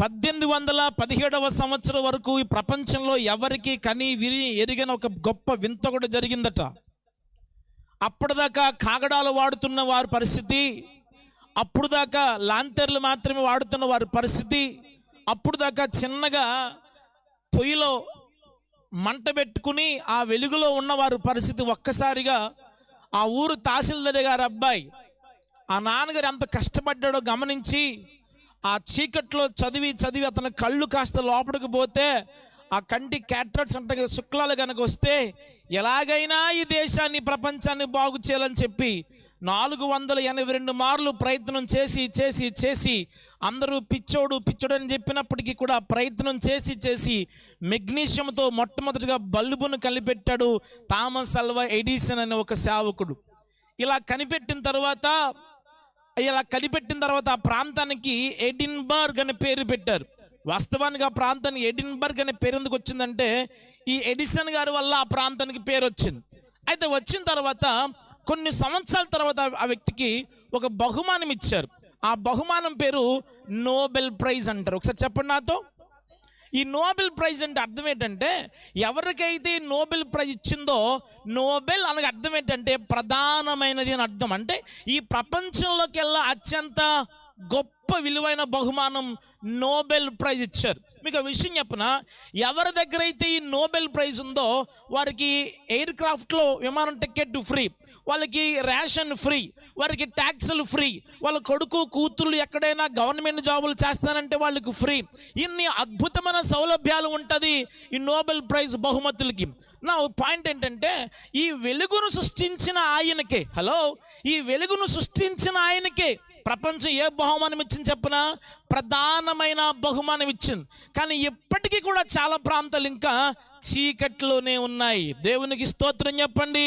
పద్దెనిమిది వందల పదిహేడవ సంవత్సరం వరకు ఈ ప్రపంచంలో ఎవరికి కని విరి ఎరిగిన ఒక గొప్ప వింత కూడా జరిగిందట. అప్పటిదాకా కాగడాలు వాడుతున్న వారి పరిస్థితి అప్పుడు దాకా లాంతర్లు మాత్రమే వాడుతున్న వారి పరిస్థితి అప్పుడు దాకా చిన్నగా పొయ్యిలో మంట పెట్టుకుని ఆ వెలుగులో ఉన్నవారు పరిస్థితి ఒక్కసారిగా ఆ ఊరు తహసీల్దార్ గారు అబ్బాయి ఆ నాన్నగారు ఎంత కష్టపడ్డాడో గమనించి ఆ చీకట్లో చదివి చదివి అతని కళ్ళు కాస్త లోపలికి పోతే ఆ కంటి క్యాట్రట్స్ అంటే కదా శుక్లాలు కనుక వస్తే ఎలాగైనా ఈ దేశాన్ని ప్రపంచాన్ని బాగు చేయాలని చెప్పి నాలుగు వందల ఎనభై రెండు మార్లు ప్రయత్నం చేసి చేసి చేసి అందరూ పిచ్చోడు పిచ్చోడు అని చెప్పినప్పటికీ కూడా ప్రయత్నం చేసి చేసి మెగ్నీషియంతో మొట్టమొదటిగా బల్బును కనిపెట్టాడు థామస్ అల్వా ఎడిసన్ అనే ఒక సేవకుడు. ఇలా కనిపెట్టిన తర్వాత ఇలా కనిపెట్టిన తర్వాత ఆ ప్రాంతానికి ఎడిన్బర్గ్ అనే పేరు పెట్టారు. వాస్తవానికి ఆ ప్రాంతానికి ఎడిన్బర్గ్ అనే పేరు ఎందుకు వచ్చిందంటే ఈ ఎడిసన్ గారి వల్ల ఆ ప్రాంతానికి పేరు వచ్చింది. అయితే వచ్చిన తర్వాత కొన్ని సంవత్సరాల తర్వాత ఆ వ్యక్తికి ఒక బహుమానం ఇచ్చారు. ఆ బహుమానం పేరు నోబెల్ ప్రైజ్ అంటారు. ఒకసారి చెప్పండి నాతో. ఈ నోబెల్ ప్రైజ్ అంటే అర్థం ఏంటంటే ఎవరికైతే నోబెల్ ప్రైజ్ ఇచ్చిందో నోబెల్ అనగా అర్థం ఏంటంటే ప్రధానమైనది అని అర్థం. అంటే ఈ ప్రపంచంలోకెల్లా అత్యంత గొప్ప విలువైన బహుమానం నోబెల్ ప్రైజ్ ఇచ్చారు. మీకు విషయం చెప్పన? ఎవరి దగ్గర అయితే ఈ నోబెల్ ప్రైజ్ ఉందో వారికి ఎయిర్ క్రాఫ్ట్లో విమానం టికెట్ ఫ్రీ వాళ్ళకి రేషన్ ఫ్రీ వారికి ట్యాక్సులు ఫ్రీ. వాళ్ళ కొడుకు కూతుళ్ళు ఎక్కడైనా గవర్నమెంట్ జాబులు చేస్తానంటే వాళ్ళకి ఫ్రీ. ఇన్ని అద్భుతమైన సౌలభ్యాలు ఉంటుంది ఈ నోబెల్ ప్రైజ్ బహుమతులకి. నా పాయింట్ ఏంటంటే ఈ వెలుగును సృష్టించిన ఆయనకే హలో ఈ వెలుగును సృష్టించిన ఆయనకే ప్రపంచం ఏ బహుమానం ఇచ్చింది చెప్పిన? ప్రధానమైన బహుమానం ఇచ్చింది. కానీ ఇప్పటికీ కూడా చాలా ప్రాంతాలు ఇంకా చీకట్లోనే ఉన్నాయి. దేవునికి స్తోత్రం చెప్పండి.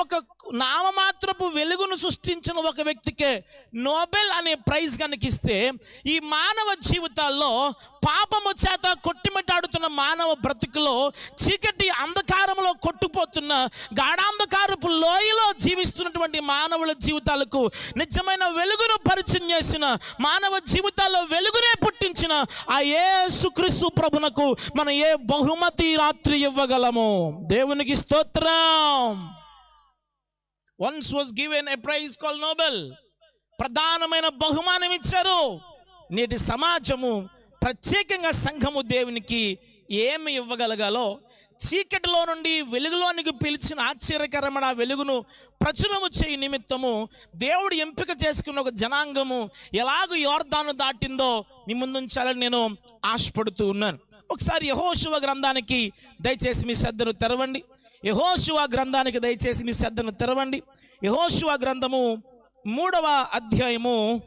ఒక నామమాత్రపు వెలుగును సృష్టించిన ఒక వ్యక్తికే నోబెల్ అనే ప్రైజ్ కనుక ఇస్తే ఈ మానవ జీవితాల్లో పాపము చేత కొట్టిమిటాడుతున్న మానవ బ్రతుకులో చీకటి అంధకారంలో కొట్టుపోతున్న గాఢాంధకారపు లోయలో జీవిస్తున్నటువంటి మానవుల జీవితాలకు నిజమైన వెలుగును పరిచయం చేసిన మానవ జీవితాల్లో వెలుగునే పుట్టించిన ఆ ఏ సుక్రీస్తు ప్రభునకు మనం ఏ బహుమతి రాత్రి ఇవ్వగలము? దేవునికి స్తోత్రం. Once was given a prize call Nobel ప్రధానమైన బహుమానం ఇచ్చారు. నేటి సమాజము ప్రత్యేకంగా సంఘము దేవునికి ఏమి ఇవ్వగలగాలో చీకటిలో నుండి వెలుగులోనికి పిలిచిన ఆశ్చర్యకరమైన వెలుగును ప్రచురము చేయి నిమిత్తము దేవుడు ఎంపిక చేసుకున్న ఒక జనాంగము ఎలాగో యోర్ధాను దాటిందో మీ ముందుంచాలని నేను ఆశపడుతూ ఉన్నాను. ఒకసారి యహోశివ గ్రంథానికి దయచేసి మీ శ్రద్ధను తెరవండి. యహోశివ గ్రంథానికి దయచేసి మీ శ్రద్ధను తెరవండి. యహోశివ గ్రంథము మూడవ అధ్యాయము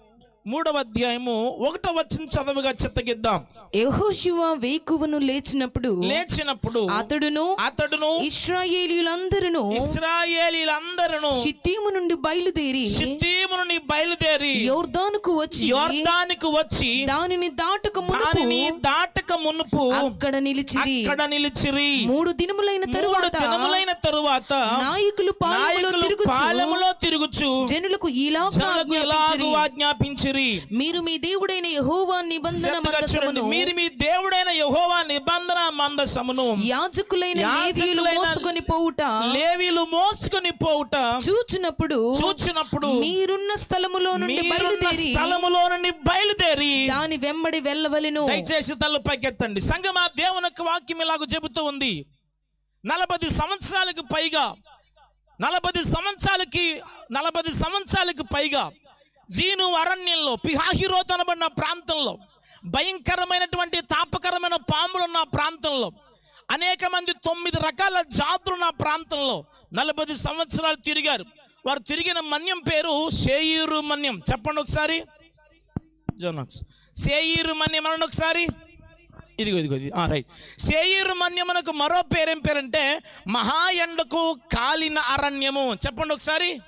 మూడవ అధ్యాయము ఒకటవ వచ్చిన చదవుగా చెత్తగిద్దాం. యెహోషువ వేకువను లేచినప్పుడు లేచినప్పుడు అతడును అతడును ఇశ్రాయేలీలందరూ ఇస్రాయేలీలందరూ షిత్తీము నుండి బయలుదేరి షిత్తీము నుండి బయలుదేరి యోర్దానుకు వచ్చి యోర్దానికి వచ్చి దానిని దాటక మునుపు దానిని దాటక మునుపు అక్కడ నిలిచిరి. అక్కడ నిలిచిరి. మూడు దినములైన మూడు తరువాత దినములైన తరువాత నాయకులు పాలెములో తిరుగుచు జనులకు ఇలాగ జనులకు ఆజ్ఞాపించిరి మీరు మీ దేవుడైన యెహోవా నిబంధన మందసమును మీరు మీ దేవుడైన యెహోవా నిబంధన మందసమును. యాజకులైన లేవీయులు యాజకులైన మోసుకొని పోవుట. లేవీలు మోసుకొని పోవుట. చూచినప్పుడు చూచినప్పుడు మీరున్న స్థలములో నుండి బయలుదేరి స్థలములో నుండి బయలుదేరి దాని వెంబడి వెళ్ళవలెను. దయచేసి తల్లు పైకెత్తండి. సంగమా దేవుని యొక్క వాక్యం ఇలాగ చెబుతూ ఉంది. నలభై సంవత్సరాలకు పైగా నలభై సంవత్సరాలకి నలభై సంవత్సరాలకు పైగా జీను అరణ్యంలో పిహాహిరోత్ అనబడిన ప్రాంతంలో భయంకరమైనటువంటి తాపకరమైన పాములున్న ప్రాంతంలో అనేక మంది తొమ్మిది రకాల జాతులున్న ప్రాంతంలో నలభై సంవత్సరాలు తిరిగారు. వారు తిరిగిన మన్యం పేరు షేయూరు మన్యం. చెప్పండి ఒకసారి. జోనాక్స్ సేయిరు మన్యం అనండి ఒకసారి. ఇదిగో ఇదిగో ఇది రైట్. సేయిరు మన్యమునకు మరో పేరేం పేరంటే మహాయండకు కాలిన అరణ్యము. చెప్పండి ఒకసారి.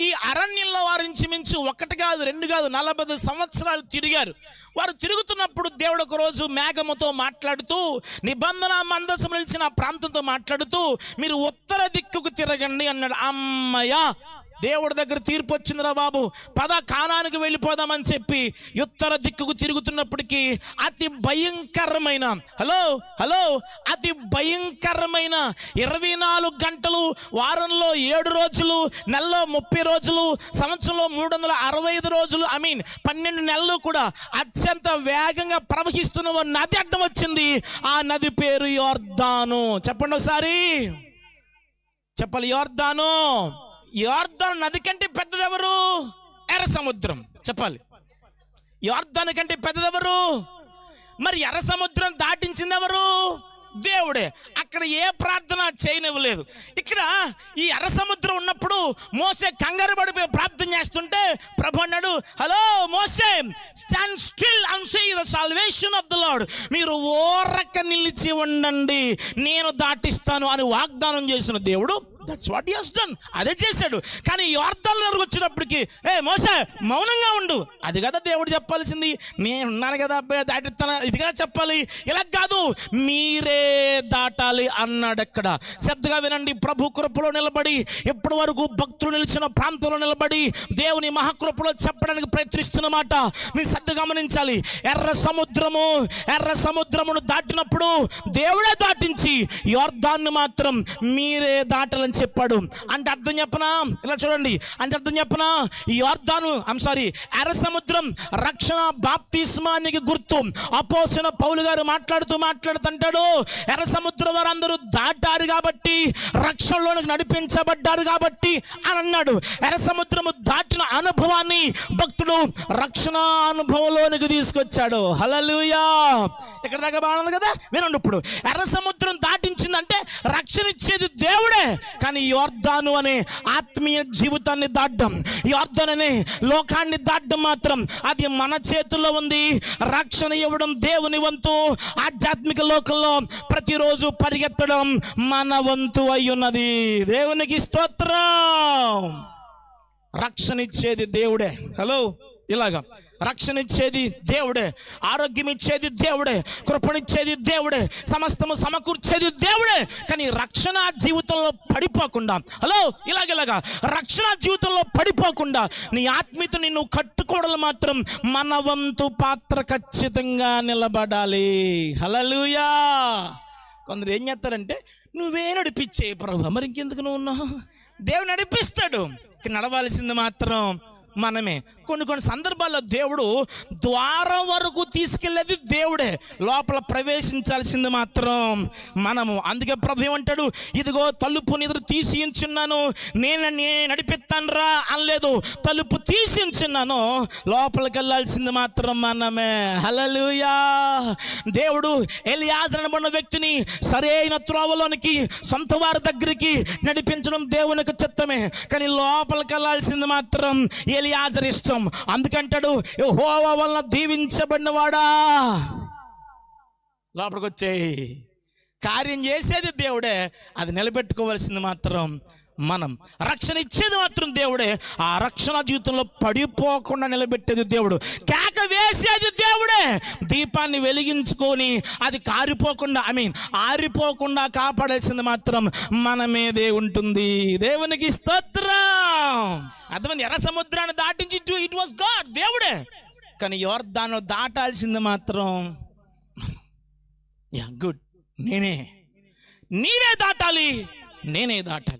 ఈ అరణ్యంలో వారు ఇంచుమించు ఒకటి కాదు రెండు కాదు నలభై సంవత్సరాలు తిరిగారు. వారు తిరుగుతున్నప్పుడు దేవుడు ఒక రోజు మేఘముతో మాట్లాడుతూ నిబంధన మందసం నిలిచిన ప్రాంతంతో మాట్లాడుతూ మీరు ఉత్తర దిక్కుకు తిరగండి అన్నాడు. అమ్మయ్య దేవుడి దగ్గర తీర్పు వచ్చిందిరా బాబు. పద కానానికి వెళ్ళిపోదామని చెప్పి ఉత్తర దిక్కుకు తిరుగుతున్నప్పటికీ అతి భయంకరమైన హలో హలో అతి భయంకరమైన ఇరవై నాలుగు గంటలు వారంలో ఏడు రోజులు నెలలో ముప్పై రోజులు సంవత్సరంలో మూడు వందల అరవై ఐదు రోజులు ఐ మీన్ పన్నెండు నెలలు కూడా అత్యంత వేగంగా ప్రవహిస్తున్న ఓ నది అడ్డం వచ్చింది. ఆ నది పేరు యోర్దాను. చెప్పండి ఒకసారి. చెప్పాలి యోర్దాను. యోర్దాను నది కంటే పెద్దదెవరు? ఎర్ర సముద్రం. చెప్పాలి. యోర్దాను కంటే పెద్దదెవరు? మరి ఎర్ర సముద్రం దాటించింది ఎవరు దేవుడే. అక్కడ ఏ ప్రార్థన చేయనివ్వలేదు. ఇక్కడ ఈ ఎర్ర సముద్రం ఉన్నప్పుడు మోసే కంగారు పడిపోయి ప్రార్థన చేస్తుంటే ప్రభు అన్నాడు hello Moses stand still and see the salvation of the Lord మీరు ఓరక్క నిలిచి ఉండండి. నేను దాటిస్తాను అని వాగ్దానం చేసిన దేవుడు దట్స్ వాట్ యూస్ డన్ అదే చేశాడు. కానీ ఈ దగ్గరకు వచ్చినప్పటికి ఏ మోసే మౌనంగా ఉండు. అది కదా దేవుడు చెప్పాల్సింది. నేను ఉన్నాను కదా దాటి దాటిస్తాను. ఇది కదా చెప్పాలి. ఇలా కాదు. మీరే దాటాలి అన్నాడు అక్కడ. శ్రద్ధగా వినండి. ప్రభు కృపలో నిలబడి ఇప్పటి వరకు భక్తులు నిలిచిన ప్రాంతంలో నిలబడి దేవుని మహాకృపలో చెప్పడానికి ప్రయత్నిస్తున్నమాట మీరు శ్రద్ధ గమనించాలి. ఎర్ర సముద్రము ఎర్ర సముద్రమును దాటినప్పుడు దేవుడే దాటించి యోర్ధాన్ని మాత్రం మీరే దాటాలని చెప్పాడు. అంటే అర్థం చెప్పనా? ఇలా చూడండి. అంటే అర్థం చెప్పనా? ఈ యోర్దాను ఐమ్ సారీ ఎర్ర సముద్రం రక్షణ బాప్తిస్మానికి గుర్తు. అపోసిన పౌలు గారు మాట్లాడుతూ మాట్లాడుతుంటాడు ఎర్ర సముద్రం వారందరూ దాటారు కాబట్టి రక్షణలోనికి నడిపించబడ్డారు కాబట్టి అని అన్నాడు. ఎర్ర సముద్రము దాటిన అనుభవాన్ని భక్తుడు రక్షణ అనుభవంలోనికి తీసుకొచ్చాడు. హలలుయా ఇక్కడ దాకా బాగుంది కదా? వినండి ఇప్పుడు. ఎర్ర సముద్రం దాటించిందంటే రక్షణ ఇచ్చేది దేవుడే. కానీ యోర్ధాను అనే ఆత్మీయ జీవితాన్ని దాడ్డం యోర్ధన్ అనే లోకాన్ని దాడ్డం మాత్రం అది మన చేతుల్లో ఉంది. రక్షణ ఇవ్వడం దేవుని వంతు ఆధ్యాత్మిక లోకంలో ప్రతిరోజు పరిగెత్తడం మన వంతు అయ్యున్నది. దేవునికి స్తోత్రం. రక్షణ ఇచ్చేది దేవుడే. హలో ఇలాగా రక్షణ ఇచ్చేది దేవుడే ఆరోగ్యం ఇచ్చేది దేవుడే కృపణిచ్చేది దేవుడే సమస్తము సమకూర్చేది దేవుడే. కానీ రక్షణ జీవితంలో పడిపోకుండా హలో ఇలాగిలాగా రక్షణ జీవితంలో పడిపోకుండా నీ ఆత్మీయత నిన్ను కట్టుకోవడం మాత్రం మన వంతు పాత్ర ఖచ్చితంగా నిలబడాలి. హలలుయా కొందరు ఏం చేస్తారంటే నువ్వే నడిపించే ప్రభు మరి ఇంకెందుకు నువ్వు ఉన్నావు? దేవుడు నడిపిస్తాడు. నడవాల్సింది మాత్రం మనమే. కొన్ని కొన్ని సందర్భాల్లో దేవుడు ద్వారం వరకు తీసుకెళ్ళేది దేవుడే. లోపల ప్రవేశించాల్సింది మాత్రం మనము. అందుకే ప్రభు ఏమంటాడు? ఇదిగో తలుపు నిద్ర తీసించున్నాను నేను నేను నడిపిస్తాను రా అనలేదు. తలుపు తీసించున్నాను లోపలికి వెళ్ళాల్సింది మాత్రం మనమే. హలలుయా దేవుడు ఎలియాజర్ అనబడిన వ్యక్తిని సరైన త్రోవలోనికి సొంత వారి దగ్గరికి నడిపించడం దేవునికి చిత్తమే. కానీ లోపలికి వెళ్ళాల్సింది మాత్రం ఎలియాజర్ ఇష్టం అందుకంటాడు హోవా వలన దీవించబడిన వాడా లోపలికి వచ్చేయి. కార్యం చేసేది దేవుడే అది నిలబెట్టుకోవాల్సింది మాత్రం మనం. రక్షణ ఇచ్చేది మాత్రం దేవుడే. ఆ రక్షణ జీవితంలో పడిపోకుండా నిలబెట్టేది దేవుడు. కేక వేసేది దేవుడే. దీపాన్ని వెలిగించుకొని అది కారిపోకుండా ఐ మీన్ ఆరిపోకుండా కాపాడాల్సింది మాత్రం మనమేదే ఉంటుంది దేవునికి స్తోత్రం. అర్థమైంది? ఎర్ర సముద్రాన్ని దాటించి ఇట్ వాస్ గాడ్ దేవుడే. కానీ యోర్దాను దాటాల్సింది మాత్రం యా గుడ్. నేనే. నీవే దాటాలి. నేనే దాటాలి.